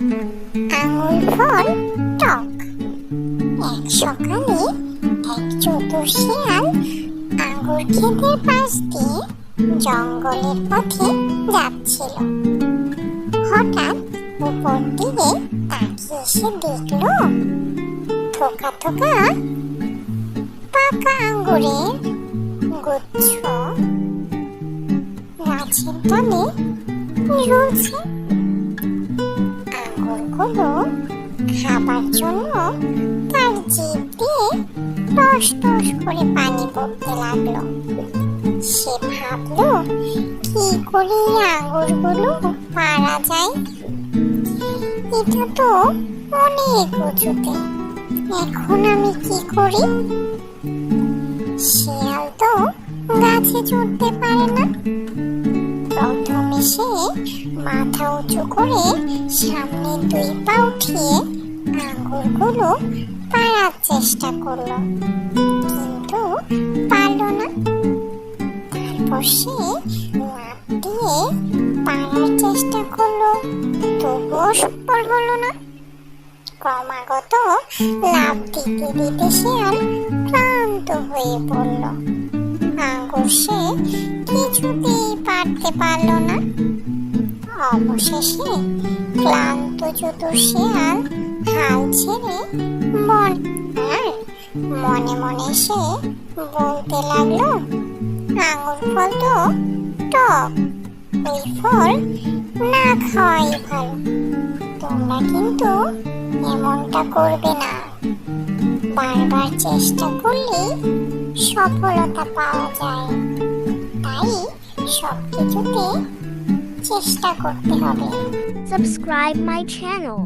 আঙুর ফল টক। এক সকালে এক চতুর শিয়াল আঙুর ক্ষেতের পাশ দিয়ে জঙ্গলের পথে যাচ্ছিল। হঠাৎ উপর দিকে তাকিয়ে সে দেখল থোকা থোকা পাকা আঙ্গুরের গুচ্ছ। গাছের তলে রয়েছে আঙুরগুলো খাবার জন্য তার জিভ দিয়ে টস টস করে পানি পড়তে লাগল। সে ভাবলো, কি করে এই আঙুরগুলো পারা যায়? এটা তো অনেক উঁচুতে। এখন আমি কি করি? শিয়াল তো গাছে চড়তে পারে না। প্রথমে সে মাথা উঁচু করে সামনে দুই পা উঠিয়ে আঙ্গুরগুলো পাড়ার চেষ্টা করল। কিন্তু পারল না। তারপর সে লাফ দিয়ে পাড়ার চেষ্টা করল। তবুও সফল হলো না। ক্রমাগত লাফ দিতে দিতে শিয়াল ক্লান্ত হয়ে পড়ল। আঙ্গুর সে কিছুতেই পারতে পারল না। অবশেষে ক্লান্ত চতুর শিয়াল হাল ছেড়ে মন আর মনে মনে সে বলতে লাগল আঙুর ফল তো টক ফল না খাওয়াই ভালো। তোমরা কিন্তু এমনটা করবে না। বারবার চেষ্টা করলে সফলতা পাওয়া যায়। তাই সব কিছুতে চেষ্টা করতে হবে Subscribe my channel.